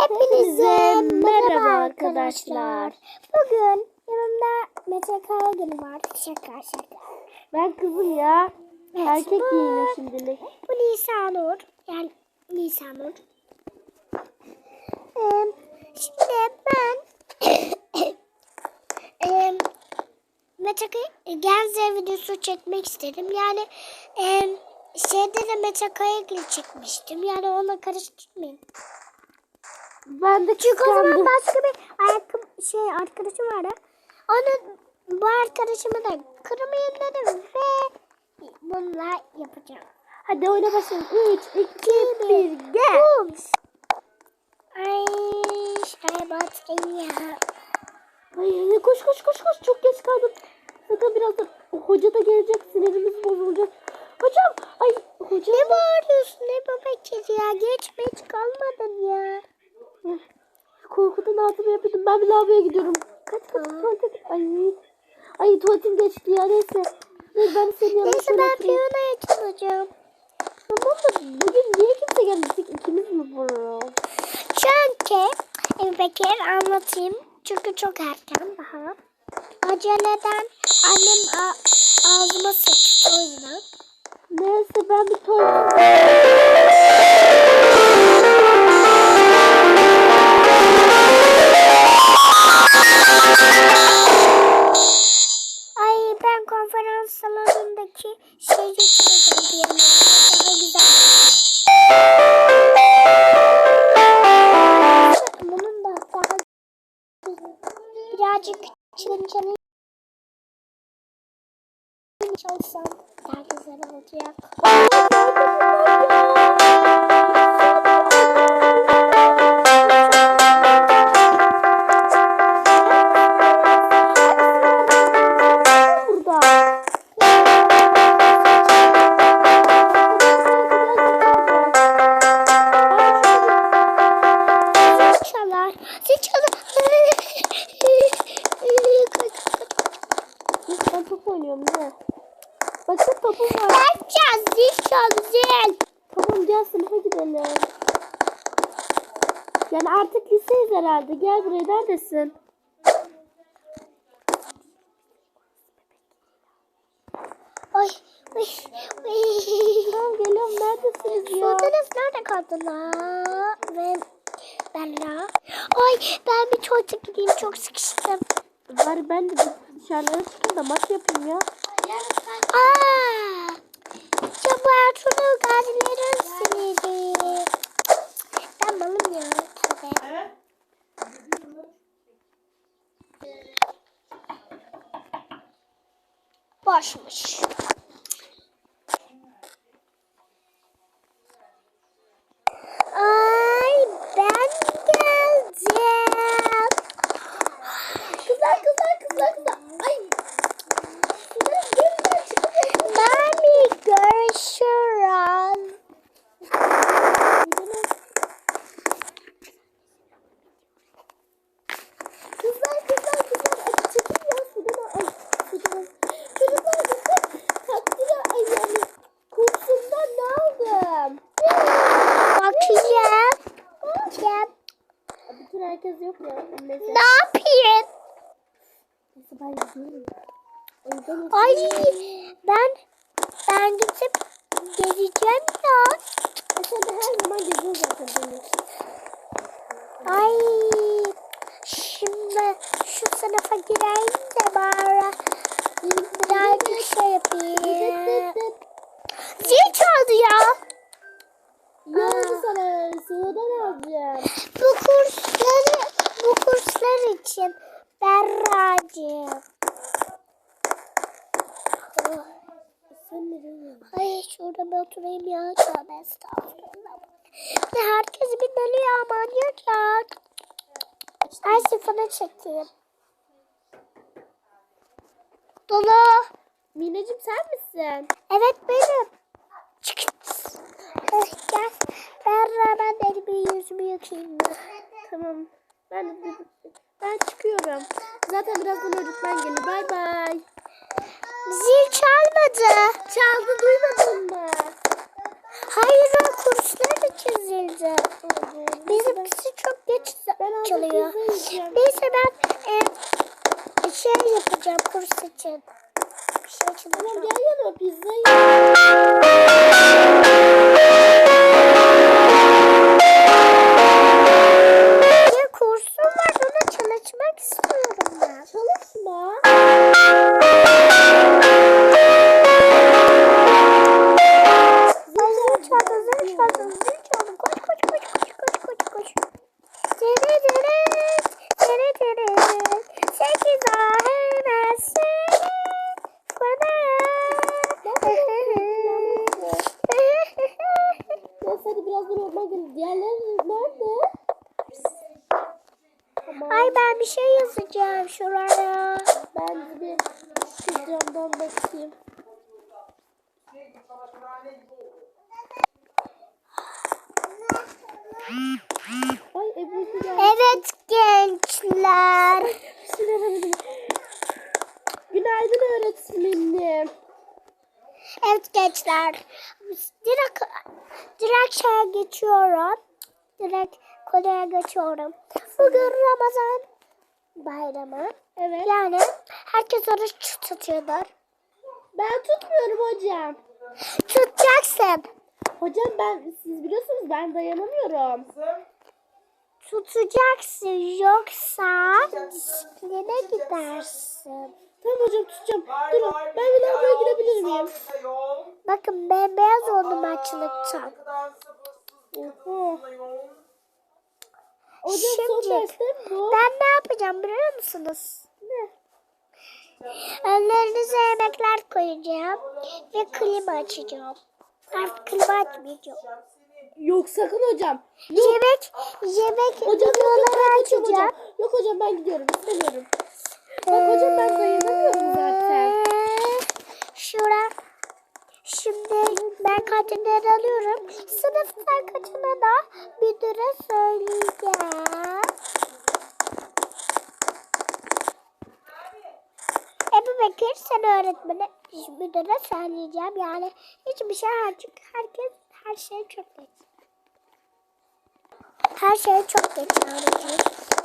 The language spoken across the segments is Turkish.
Hepinize merhaba arkadaşlar. Bugün yanımda Mete Karagül var. Şaka şaka. Ben kızım ya. Evet, Erkek bu- giyinim şimdilik. Bu Nisa Nur. Yani Nisa Nur. Ee, şimdi ben ee, Mete Genze videosu çekmek istedim. Yani ee, şeyde de Mete Karagül çekmiştim. Yani ona karıştırmayın. Ben de Çünkü o zaman başka bir ayakkabı şey arkadaşım vardı. Onu bu arkadaşımı da kırmayın dedim ve bununla yapacağım. Hadi oyuna başlayalım. 3, 2, 1, gel. Ay şuraya batayım ya. Ay, koş koş koş koş. Çok geç kaldım. Zaten birazdan hoca da gelecek. Sinirimiz bozulacak. Hocam. Ay hocam. Ne bağırıyorsun ne bebek ya? Geç meç kalmadın ya. Korkudan ağzımı yapıyordum. Ben bir lavaboya gidiyorum. Kaç kaç tuvalete. Ay. Ay tuvaletim geçti ya neyse. Neyse ben senin yanına Neyse ben piyanoya çalacağım. Tamam da bugün niye kimse gelmeyecek? İkimiz mi varız? Çünkü Bekir anlatayım. Çünkü çok erken daha. Aceleden annem ağzıma sıçtı o yüzden. Neyse ben bir tuvalete... çalışsam daha güzel olacak. neredesin? Ay. Ay. Ay. Tamam geliyorum neredesiniz ya? Sultanız nerede kaldılar? Ve Bella. Ay ben bir tuvalete gideyim çok sıkıştım. Bari ben de dışarılara çıkayım da maç yapayım ya. Aa! Ya bu Ertuğrul gazilerin siniri. Ben balım ya. Tabii. Boşmuş. Ay ben geldim. Kızlar kızlar kızlar kızlar. Ay. Kızlar gelin çıkın. Mami görüşürüz. Kızlar kızlar kızlar. Ay çekil ya Sudan. Ay Sudan. Çocuklar bakın. Takdire ay yani. Kokusundan ne aldım? Bakacağım. Bakacağım. Bütün herkes yok ya. Neyse. Ne yapayım? Ay ben ben gidip gezeceğim ya. Sen her zaman geziyorsun zaten. Ay şimdi şu sınıfa gireyim de bari birazcık şey yapayım. Zil çaldı ya. Ne oldu sana? Sudan alacağım. Bu kursları bu kurslar için Berracığım. Sen nereye gidiyorsun? Ay şurada bir oturayım ya. Tövbe estağfurullah. Herkes bir deli aman yok ya. Ay sifonu çekeyim. Dolu. Mineciğim sen misin? Evet benim. Çık. Eh, Gel. Ben de elimi yüzümü yıkayayım. Tamam. Ben de ben çıkıyorum. Zaten birazdan öğretmen gelir. Bay bay. Zil çalmadı. Çaldı duymadın mı? Hayır o kurslar da çizildi. Bizimkisi çok geç yiyeceğim. Neyse ben e, şey yapacağım kurs için. Bir şey için Ay geldi. Evet gençler. Günaydın öğretmenim. Evet gençler. Direkt, direkt şeye geçiyorum. Direkt konuya geçiyorum. Bugün Ramazan bayramı. Evet. Yani herkes oruç tutuyordur. Ben tutmuyorum hocam. Tutacaksın. Hocam ben siz biliyorsunuz ben dayanamıyorum. Tutacaksın yoksa disipline gidersin. Tamam hocam tutacağım. Durun ben bir lavaboya girebilir miyim? Bakın ben beyaz oldum açlıktan. Hocam son Şimdi derste mi bu? ben ne yapacağım biliyor musunuz? Önlerinize yemekler koyacağım ve klima açacağım. Artık klima açmayacağım. Yok sakın hocam. Yok. Yemek, yemek Hocam videoları kaçıyorum hocam. açacağım. Yok hocam ben gidiyorum istemiyorum. Bak hocam ben dayanamıyorum zaten. Ee, Şura. Şimdi ben kantinleri alıyorum. Sınıftan kaçına da müdüre söyleyeceğim. Ebu Bekir sen öğretmene müdüre söyleyeceğim. Yani hiçbir şey artık herkes her şey çok geç. Her şey çok geç yani.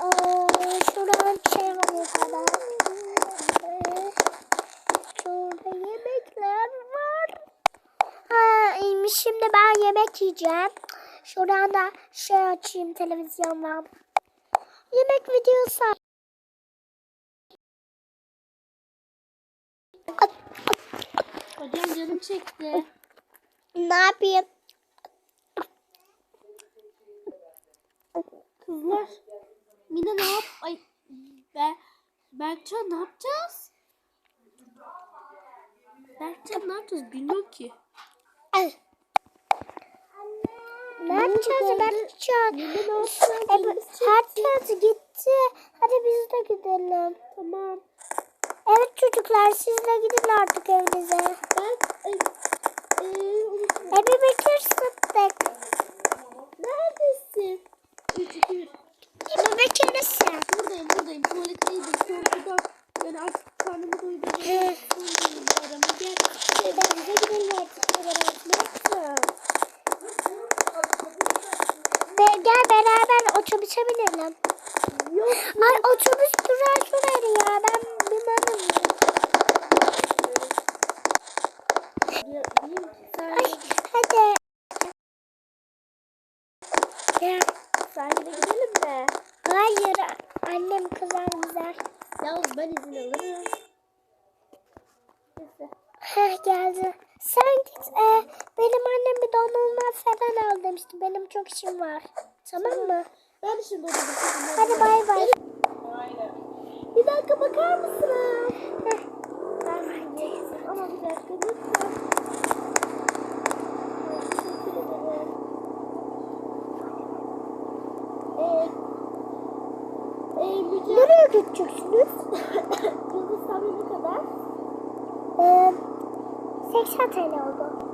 Ee, şuradan şey var kadar. Ee, Şurada yemekler var. Ha, şimdi ben yemek yiyeceğim. Şuradan da şey açayım televizyondan. Yemek videosu. Hocam canım çekti. Ne yapayım? Kızlar. Mina ne yap? Ay ben Berkcan ne yapacağız? Berkcan ne yapacağız bilmiyorum ki. Ay. Ne yapacağız Berkcan? Mina ne yapacağız? Herkes gitti. Hadi biz de gidelim. Tamam. Evet çocuklar siz de gidin artık evinize. Ben ay, ee, unuttum. Ebu Bekir Sıddık. Neredesin? 3 2 1. Ebu Bekir nasıl? Buradayım buradayım. Tuvaletteydim. Korkudan. Yani artık karnımı doydum. Evet. Aramı gel. Ben bize gidelim artık. Ne yapacağım? Be gel beraber otobüse binelim. Yok. Ay otobüs durar şuraya ya. Ben bilmem. Ya, diyeyim ki sen Ay hadi. Gel. sahile gidelim mi? Hayır. Annem kızar bize. Yalnız ben izin alırım. Neyse. Heh geldi. Sen git. E, benim annem bir dondurma falan al demişti. Benim çok işim var. Tamam mı? Ben şimdi orada bakayım. Hadi bay bay. Bir dakika bakar mısın? Ben de geçtim ama bir dakika lütfen. Teşekkür ederim. Ee, Müce, Nereye gideceksiniz? Yıldız tabii ne kadar? Ee, 80 TL oldu.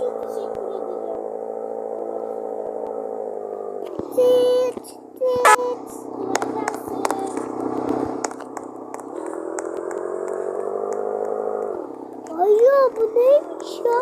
çok teşekkür ederim. Tıt tıt. Ay ya ya?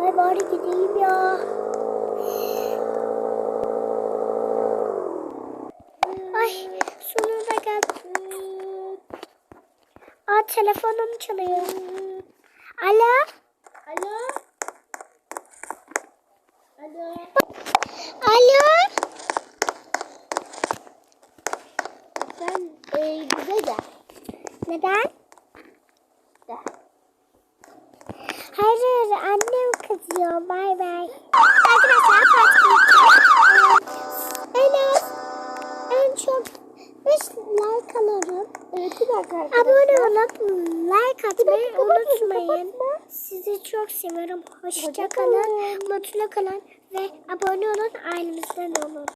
Ay bari gideyim ya. Ay sonunda geldim. Aa telefonum çalıyor. Alo. Alo. Alo. Alo. Sen e, bize gel. Neden? Gel. Hayır annem kızıyor. Bay bay. Arkadaşlar Fatih En az en çok 5 like alırım. Evet bir dakika arkadaşlar. Abone olup like atmayı unutmayın. Sizi çok seviyorum. Hoşça kalın. Mutlu kalın ve abone olun ailemizden olun.